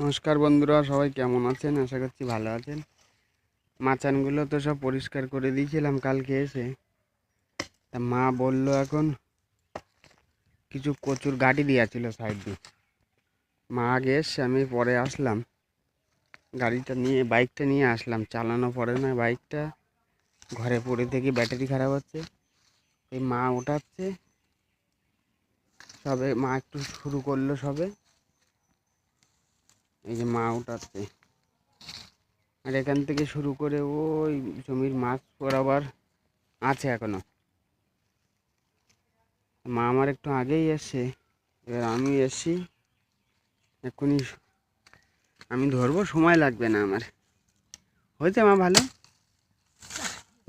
নমস্কার বন্ধুরা, সবাই কেমন আছেন? আশা করছি ভালো আছেন। মাচানগুলো তো সব পরিষ্কার করে দিয়েছিলাম কালকে এসে। তা মা বলল এখন কিছু কচুর গাড়ি দিয়েছিল সাইড দিয়ে। মা আগে এসছে, আমি পরে আসলাম। গাড়িটা নিয়ে বাইকটা নিয়ে আসলাম। চালানো পড়ে না বাইকটা ঘরে পড়ে থেকে ব্যাটারি খারাপ হচ্ছে। এই মা ওঠাচ্ছে সবে মা একটু শুরু করল সবে। এই যে মা উঠাচ্ছে। আর এখান থেকে শুরু করে ওই জমির মাছ বরাবর আছে এখনও। মা আমার একটু আগেই এসছে। এবার আমি এসছি। এক্ষুনি আমি ধরবো, সময় লাগবে না আমার। হয়েছে মা ভালো?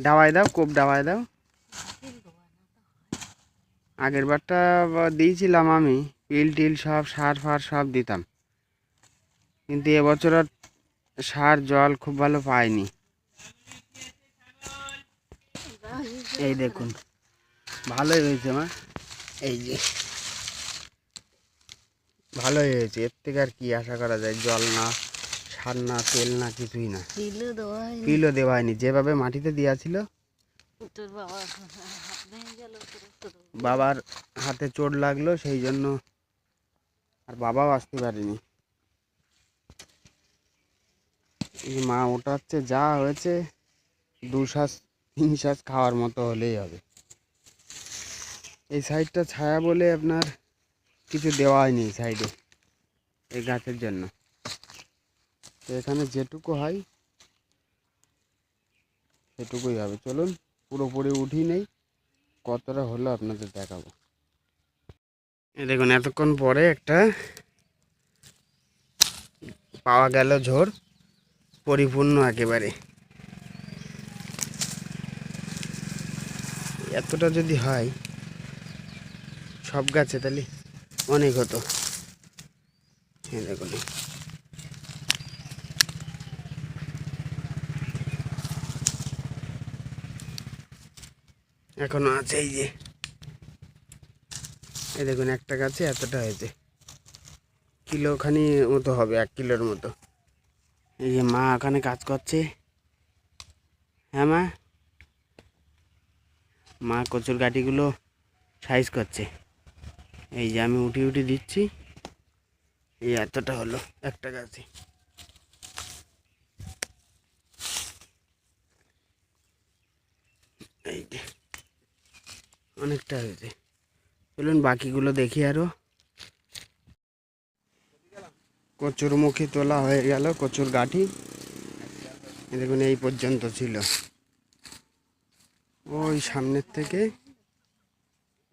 ডাবাই দাও, কোপ ডাবাই দাও। আগের বারটা দিয়েছিলাম আমি, পিল টিল সব, সার ফার সব দিতাম। কিন্তু এবছর আর সার জল খুব ভালো পায়নি এই দেখুন ভালোই হয়েছে মা। এই যে ভালোই হয়েছে। এর থেকে আর কি আশা করা যায় জল না সার না তেল না কিছুই না। দিলে দেওয়া হয়নি। কিলো দেওয়া হয়নি। যেভাবে মাটিতে দেওয়া ছিল বাবার হাতে চোট লাগল সেই জন্য আর বাবাও আসতে পারেনি। এই মা ওঠাচ্ছে যা হয়েছে, দু শ্বাস, তিন শ্বাস খাওয়ার মতো হলেই হবে। এই সাইডটা ছায়া বলে আপনার কিছু দেওয়া হয়নি এই সাইডে, এই গাছের জন্য। তো এখানে যেটুকু হয়, সেটুকুই হবে। চলুন, পুরোপুরি উঠি নেই, কতটা হলো আপনাদের দেখাবো। দেখুন, এতক্ষণ পরে একটা পাওয়া গেল ঝোড় পরিপূর্ণ একেবারে। এতটা যদি হয়, সব গাছে তাহলে অনেক হতো। এই দেখুন। এখনও আছে এই যে। এই দেখুন, একটা গাছে এতটা হয়েছে। কিলোখানি মতো হবে, এক কিলোর মতো। এই যে মা ওখানে কাজ করছে। হ্যাঁ মা? মা কচুর গাটিগুলো সাইজ করছে। এই যে আমি উঠি উঠি দিচ্ছি। এই এতটা হলো একটা গাছে এই যে অনেকটা হয়েছে। চলুন বাকিগুলো দেখি আরও। কচুর মুখী তোলা হয়ে গেল, কচুর গাঠি। দেখুন, এই পর্যন্ত ছিল। ওই সামনের থেকে,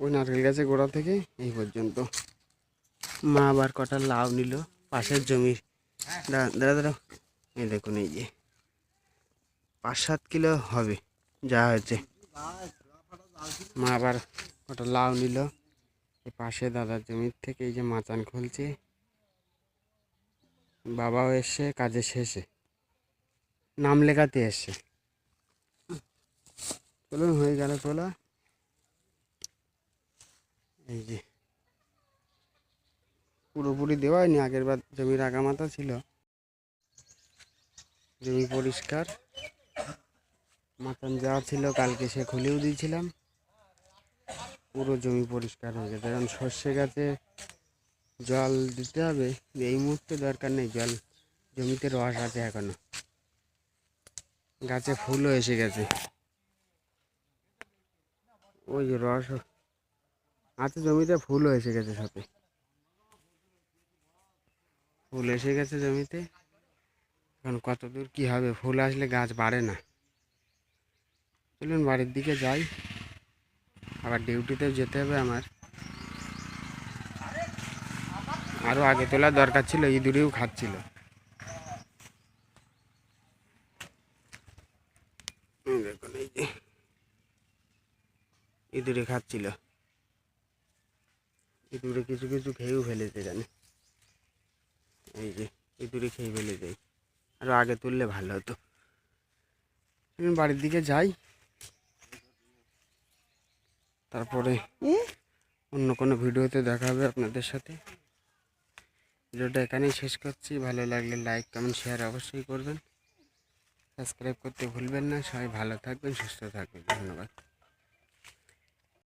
ওই নারকেল গাছের গোড়া থেকে এই পর্যন্ত। মা আবার কটা লাউ নিল, পাশের জমির। দাঁড়া দাঁড়া এই দেখুন, এই যে। পাঁচ সাত কিলো হবে, যা হয়েছে। মা আবার কটা লাউ নিল। পাশে দাদার জমির থেকে এই যে মাচান খুলছে। বাবাও এসে কাজে শেষে। নাম লেখাতে এসছে চলুন, হয়ে গেল তোলা। এই যে। পুরোপুরি দেওয়া হয়নি, আগের বার জমির আগামাতা ছিল। জমি পরিষ্কার। মাথান যা ছিল, কালকে সে খুলেও দিয়েছিলাম। পুরো জমি পরিষ্কার হয়ে গেছে। কারণ সর্ষে গাছে জল দিতে হবে। এই মুহূর্তে দরকার নেই জল। জমিতে রস আছে এখনও। গাছে ফুলও এসে গেছে। ওই যে রস। আছে জমিতে ফুলও এসে গেছে সাথে। ফুল এসে গেছে জমিতে। এখন কত দূর কী হবে? ফুল আসলে গাছ বাড়ে না। চলুন বাড়ির দিকে যাই। আবার ডিউটিতেও যেতে হবে আমার। আরও আগে তোলার দরকার ছিল ইঁদুরেও খাচ্ছিল। দেখুন এই যে ইঁদুরে খাচ্ছিল। ইঁদুরে কিছু কিছু খেয়েও ফেলেছে জানে। এই যে ইঁদুরে খেয়ে ফেলে দেয় আরও আগে তুললে ভালো হতো। আমি বাড়ির দিকে যাই। তারপরে অন্য কোনো ভিডিওতে দেখা হবে আপনাদের সাথে। ভিডিওটা এখানেই শেষ করছি। ভালো লাগলে লাইক কমেন্ট শেয়ার অবশ্যই করবেন। সাবস্ক্রাইব করতে ভুলবেন না। সবাই ভালো থাকবেন, সুস্থ থাকবেন। ধন্যবাদ।